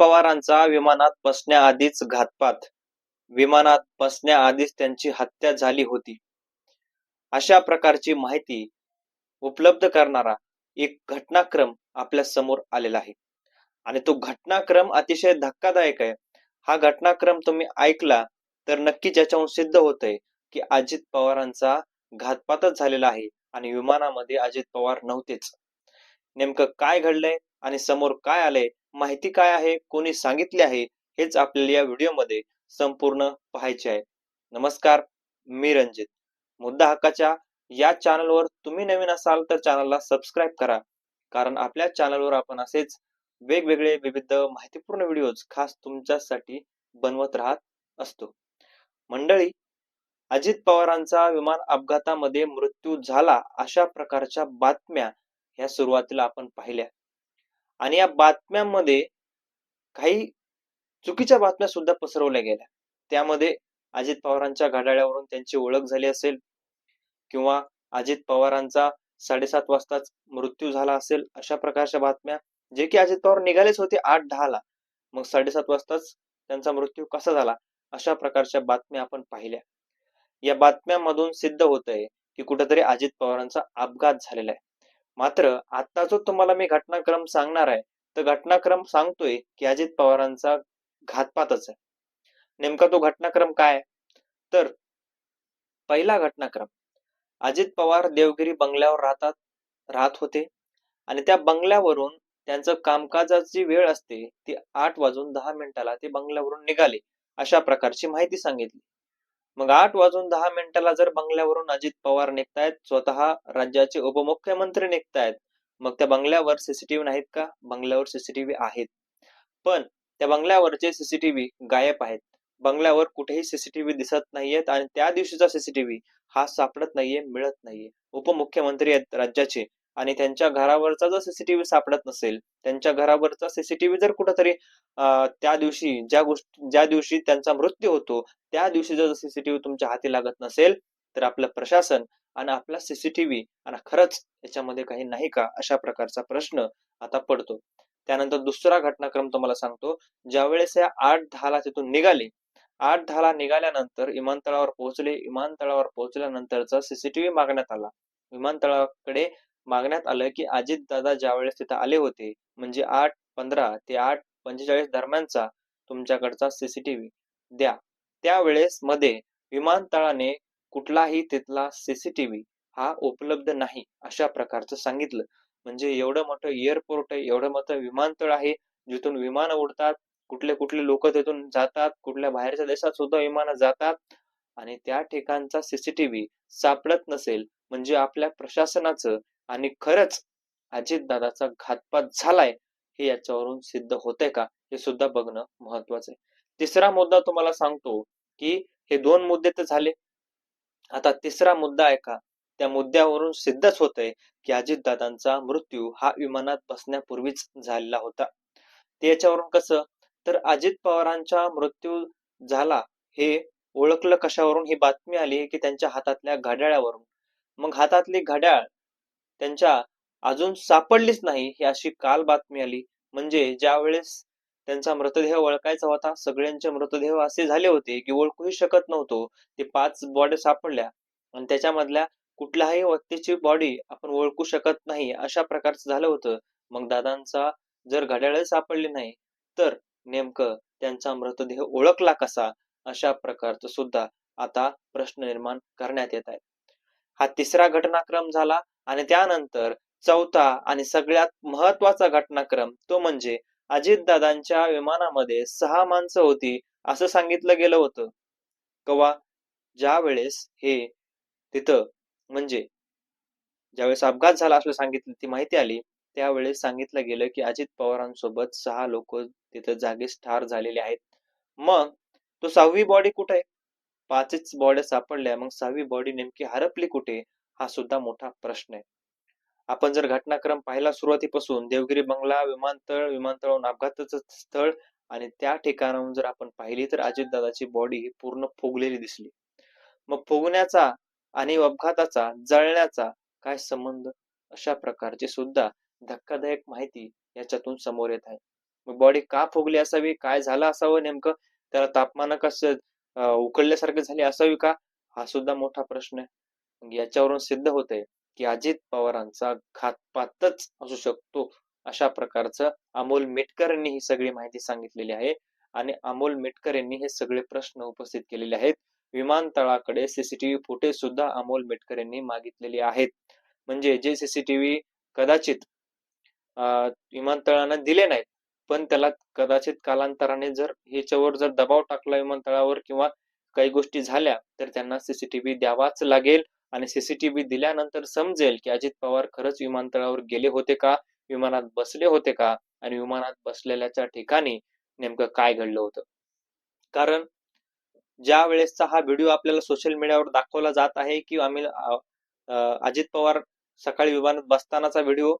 पवारांचा विमानात बसण्याआधीच घातपात. विमानात बसण्याआधीच त्यांची हत्या झाली होती. अशा प्रकारची माहिती उपलब्ध करणारा एक घटनाक्रम आपल्यासमोर आलेला आहे. आणि तो घटनाक्रम अतिशय धक्कादायक आहे. हा घटनाक्रम तुम्ही ऐकला तर नक्कीच याच्याहून सिद्ध होतंय की अजित पवारांचा घातपातच झालेला आहे आणि विमानामध्ये अजित पवार नव्हतेच. नेमकं काय घडलंय आणि समोर काय आलंय माहिती काय आहे कोणी सांगितले आहे हेच आपल्याला या व्हिडिओमध्ये संपूर्ण पाहायचे आहे. नमस्कार मी रंजित मुद्दा हक्काच्या या चॅनलवर तुम्ही नवीन असाल तर चॅनलला सबस्क्राईब करा कारण आपल्या चॅनलवर आपण असेच वेगवेगळे विविध माहितीपूर्ण व्हिडिओज खास तुमच्यासाठी बनवत राहत असतो. मंडळी अजित पवारांचा विमान अपघातामध्ये मृत्यू झाला अशा प्रकारच्या बातम्या ह्या सुरुवातीला आपण पाहिल्या. आणि या बातम्यांमध्ये काही चुकीच्या बातम्या सुद्धा पसरवल्या गेल्या. त्यामध्ये अजित पवारांच्या घड्याळ्यावरून त्यांची ओळख झाली असेल किंवा अजित पवारांचा साडेसात वाजताच मृत्यू झाला असेल अशा प्रकारच्या बातम्या जे की अजित पवार निघालेच होते आठ दहाला. मग साडेसात वाजताच त्यांचा मृत्यू कसा झाला? अशा प्रकारच्या बातम्या आपण पाहिल्या. या बातम्यांमधून सिद्ध होत आहे की कुठेतरी अजित पवारांचा अपघात झालेला आहे. मात्र आता जो तुम्हाला मी घटनाक्रम सांगणार आहे तर घटनाक्रम सांगतोय की अजित पवारांचा घातपातच आहे. नेमका तो घटनाक्रम काय तर पहिला घटनाक्रम अजित पवार देवगिरी बंगल्यावर राहतात राहत होते आणि त्या बंगल्यावरून त्यांचं कामकाजाची वेळ असते ती आठ वाजून दहा मिनिटाला ते बंगल्यावरून निघाले अशा प्रकारची माहिती सांगितली. मग आठ वाजून दहा मिनिटाला जर बंगल्यावरून अजित पवार निघतायत स्वतः राज्याचे उपमुख्यमंत्री निघतायत मग त्या बंगल्यावर सीसीटीव्ही नाहीत का? बंगल्यावर सीसीटीव्ही आहेत. पण त्या बंगल्यावरचे सीसीटीव्ही गायब आहेत. बंगल्यावर कुठेही सीसीटीव्ही दिसत नाहीयेत आणि त्या दिवशीचा सीसीटीव्ही हा सापडत नाहीये मिळत नाहीये. उपमुख्यमंत्री आहेत राज्याचे. आणि त्यांच्या घरावरचा जर सीसीटीव्ही सापडत नसेल त्यांच्या घरावरचा सीसीटीव्ही जर कुठंतरी त्या दिवशी ज्या गोष्टी ज्या दिवशी त्यांचा मृत्यू होतो त्या दिवशी जर सीसीटीव्ही तुमच्या हाती लागत नसेल तर आपलं प्रशासन आणि आपला सीसीटीव्ही आणि खरंच याच्यामध्ये काही नाही का अशा प्रकारचा प्रश्न आता पडतो. त्यानंतर दुसरा घटनाक्रम तुम्हाला सांगतो. ज्यावेळेस या आठ दहाला तिथून निघाले आठ दहाला निघाल्यानंतर विमानतळावर पोहोचले विमानतळावर पोहोचल्यानंतरचा सीसीटीव्ही मागण्यात आला. विमानतळाकडे मागण्यात आलं की अजित दादा ज्यावेळेस तिथे आले होते म्हणजे आठ पंधरा ते आठ पंचेचाळीस दरम्यानचा तुमच्याकडचा सीसीटीव्ही द्या. त्यावेळेस मध्ये विमानतळाने कुठलाही तिथला सीसीटीव्ही हा उपलब्ध नाही अशा प्रकारचं सांगितलं. म्हणजे एवढं मोठं एअरपोर्ट आहे एवढं मोठं विमानतळ आहे जिथून विमान उडतात कुठले कुठले लोक तिथून जातात कुठल्या बाहेरच्या देशात सुद्धा विमानं जातात आणि त्या ठिकाणचा सीसीटीव्ही सापडत नसेल म्हणजे आपल्या प्रशासनाचं आणि खरंच अजितदादाचा घातपात झालाय हे याच्यावरून सिद्ध होतंय का हे सुद्धा बघणं महत्वाचं आहे तिसरा मुद्दा तुम्हाला सांगतो की हे दोन मुद्दे तर झाले. आता तिसरा मुद्दा आहे का त्या मुद्द्यावरून सिद्धच होतंय की अजितदादांचा मृत्यू हा विमानात बसण्यापूर्वीच झालेला होता. ते याच्यावरून कसं तर अजित पवारांचा मृत्यू झाला हे ओळखलं कशावरून? ही बातमी आली की त्यांच्या हातातल्या घड्याळावरून. मग हातातली घड्याळ त्यांच्या अजून सापडलीच नाही ही अशी काल बातमी आली. म्हणजे ज्या वेळेस त्यांचा मृतदेह ओळखायचा होता सगळ्यांचे मृतदेह असे झाले होते की ओळखूही शकत नव्हतो. ते पाच बॉडी सापडल्या आणि त्याच्यामधल्या कुठल्याही व्यक्तीची बॉडी आपण ओळखू शकत नाही अशा प्रकारचं झालं होतं. मग दादांचा जर घड्याळ सापडली नाही तर नेमकं त्यांचा मृतदेह ओळखला कसा? अशा प्रकारचं सुद्धा आता प्रश्न निर्माण करण्यात येत आहे हा तिसरा घटनाक्रम झाला. आणि त्यानंतर चौथा आणि सगळ्यात महत्त्वाचा घटनाक्रम तो म्हणजे अजितदादांच्या विमानामध्ये सहा माणसं होती असं सांगितलं गेलं होतं. कवा ज्या वेळेस हे तिथं म्हणजे ज्यावेळेस अपघात झाला असं सांगितलं ती माहिती आली त्यावेळेस सांगितलं गेलं की अजित पवारांसोबत सहा लोक तिथं जागीच ठार झालेले आहेत. मग तो सहावी बॉडी कुठे? आहे पाचच बॉडी सापडल्या. मग सहावी बॉडी नेमकी हरपली कुठे? हा सुद्धा मोठा प्रश्न आहे. आपण जर घटनाक्रम पाहिला सुरुवातीपासून देवगिरी बंगला विमानतळ विमानतळावरून अपघाताचं स्थळ आणि त्या ठिकाणाहून जर आपण पाहिली तर अजितदादाची बॉडी पूर्ण फुगलेली दिसली. मग फुगण्याचा आणि अपघाताचा जळण्याचा काय संबंध? अशा प्रकारची सुद्धा धक्कादायक माहिती याच्यातून समोर येत आहे. मग बॉडी का फुगली असावी? काय झालं असावं नेमकं? त्याला तापमान कसं उकळल्यासारखं झाले असावी का? हा सुद्धा मोठा प्रश्न आहे. याच्यावरून सिद्ध होतंय की अजित पवारांचा घातपातच असू शकतो अशा प्रकारचं अमोल मिटकर यांनी ही सगळी माहिती सांगितलेली आहे. आणि अमोल मिटकर यांनी हे सगळे प्रश्न उपस्थित केलेले आहेत. विमानतळाकडे सीसीटीव्ही फुटेज सुद्धा अमोल मिटकर यांनी मागितलेले आहेत. म्हणजे जे सीसीटीव्ही कदाचित विमानतळानं दिले नाहीत पण त्याला कदाचित कालांतराने जर ह्याच्यावर जर दबाव टाकला विमानतळावर किंवा काही गोष्टी झाल्या तर त्यांना सीसीटीव्ही द्यावाच लागेल. आणि सीसीटीव्ही दिल्यानंतर समजेल की अजित पवार खरंच विमानतळावर गेले होते का? विमानात बसले होते का? आणि विमानात बसलेल्याच्या ठिकाणी नेमकं काय घडलं होतं? कारण ज्या वेळेसचा हा व्हिडिओ आपल्याला सोशल मीडियावर दाखवला जात आहे की आम्ही अजित पवार सकाळी विमानात बसतानाचा व्हिडिओ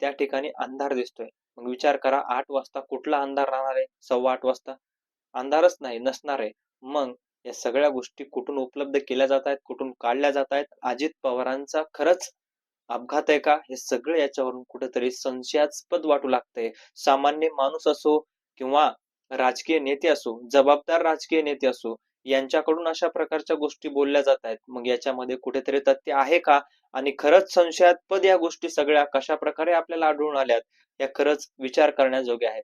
त्या ठिकाणी अंधार दिसतोय. मग विचार करा आठ वाजता कुठला अंधार राहणार आहे? सव्वा आठ वाजता? अंधारच नाही नसणार आहे. मग या सगळ्या गोष्टी कुठून उपलब्ध केल्या जात आहेत कुठून काढल्या जात आहेत अजित पवारांचा खरंच अपघात आहे का? हे सगळं याच्यावरून कुठेतरी संशयास्पद वाटू लागतंय. सामान्य माणूस असो किंवा राजकीय नेते असो जबाबदार राजकीय नेते असो यांच्याकडून अशा प्रकारच्या गोष्टी बोलल्या जात आहेत. मग याच्यामध्ये कुठेतरी तथ्य आहे का? आणि खरंच संशयास्पद या गोष्टी सगळ्या कशा प्रकारे आपल्याला आढळून आल्यात या खरंच विचार करण्याजोग्या आहेत.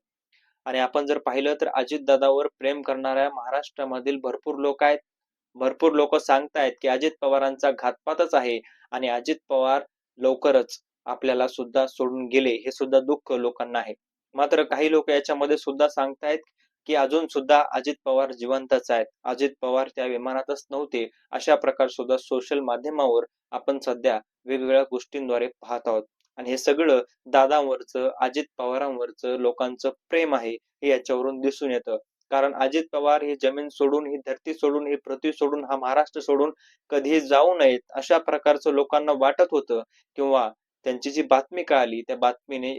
आणि आपण जर पाहिलं तर अजितदादावर प्रेम करणाऱ्या महाराष्ट्रामधील भरपूर लोक आहेत. भरपूर लोक सांगतायत की अजित पवारांचा घातपातच आहे आणि अजित पवार लवकरच आपल्याला सुद्धा सोडून गेले हे सुद्धा दुःख लोकांना आहे. मात्र काही लोक याच्यामध्ये सुद्धा सांगतायत की अजून सुद्धा अजित पवार जिवंतच आहेत. अजित पवार त्या विमानातच नव्हते. अशा प्रकार सुद्धा सोशल माध्यमावर आपण सध्या वेगवेगळ्या गोष्टींद्वारे पाहत आहोत. आणि हे सगळं दादांवरचं अजित पवारांवरचं लोकांचं प्रेम आहे हे याच्यावरून दिसून येतं. कारण अजित पवार ही जमीन सोडून ही धरती सोडून ही पृथ्वी सोडून हा महाराष्ट्र सोडून कधीही जाऊ नयेत अशा प्रकारचं लोकांना वाटत होतं किंवा त्यांची जी बातमी कळाली त्या बातमीने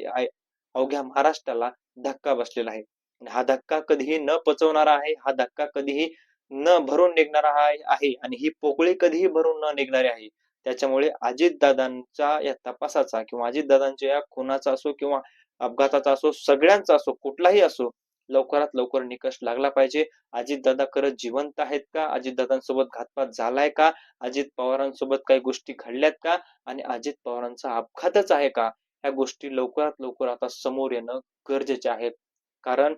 अवघ्या महाराष्ट्राला धक्का बसलेला आहे. आणि हा धक्का कधीही न पचवणारा आहे हा धक्का कधीही न भरून निघणारा आहे आणि ही पोकळी कधीही भरून न निघणारी आहे. त्याच्यामुळे अजितदादांचा या तपासाचा किंवा अजितदादांच्या या खुनाचा असो किंवा अपघाताचा असो सगळ्यांचा असो कुठलाही असो लवकरात लवकर निकष लागला पाहिजे. अजितदादा खरंच जिवंत आहेत का? अजितदादांसोबत घातपात झालाय का? अजित पवारांसोबत काही गोष्टी घडल्यात का? आणि अजित पवारांचा अपघातच आहे का? ह्या गोष्टी लवकरात लवकर आता समोर येणं गरजेचे आहे. कारण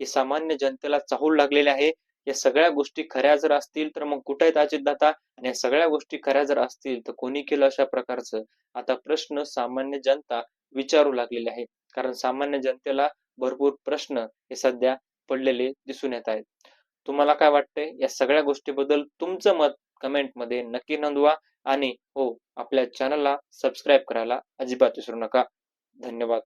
हे सामान्य जनतेला चाहूल लागलेले आहे. या सगळ्या गोष्टी खऱ्या जर असतील तर मग कुठे आहेत अजितदादा आणि या सगळ्या गोष्टी खऱ्या जर असतील तर कोणी केलं अशा प्रकारचं? आता प्रश्न सामान्य जनता विचारू लागलेले आहे. कारण सामान्य जनतेला भरपूर प्रश्न हे सध्या पडलेले दिसून येत आहेत. तुम्हाला काय वाटतंय? या सगळ्या गोष्टीबद्दल तुमचं मत कमेंटमध्ये नक्की नोंदवा. आणि हो आपल्या चॅनलला सबस्क्राईब करायला अजिबात विसरू नका. धन्यवाद.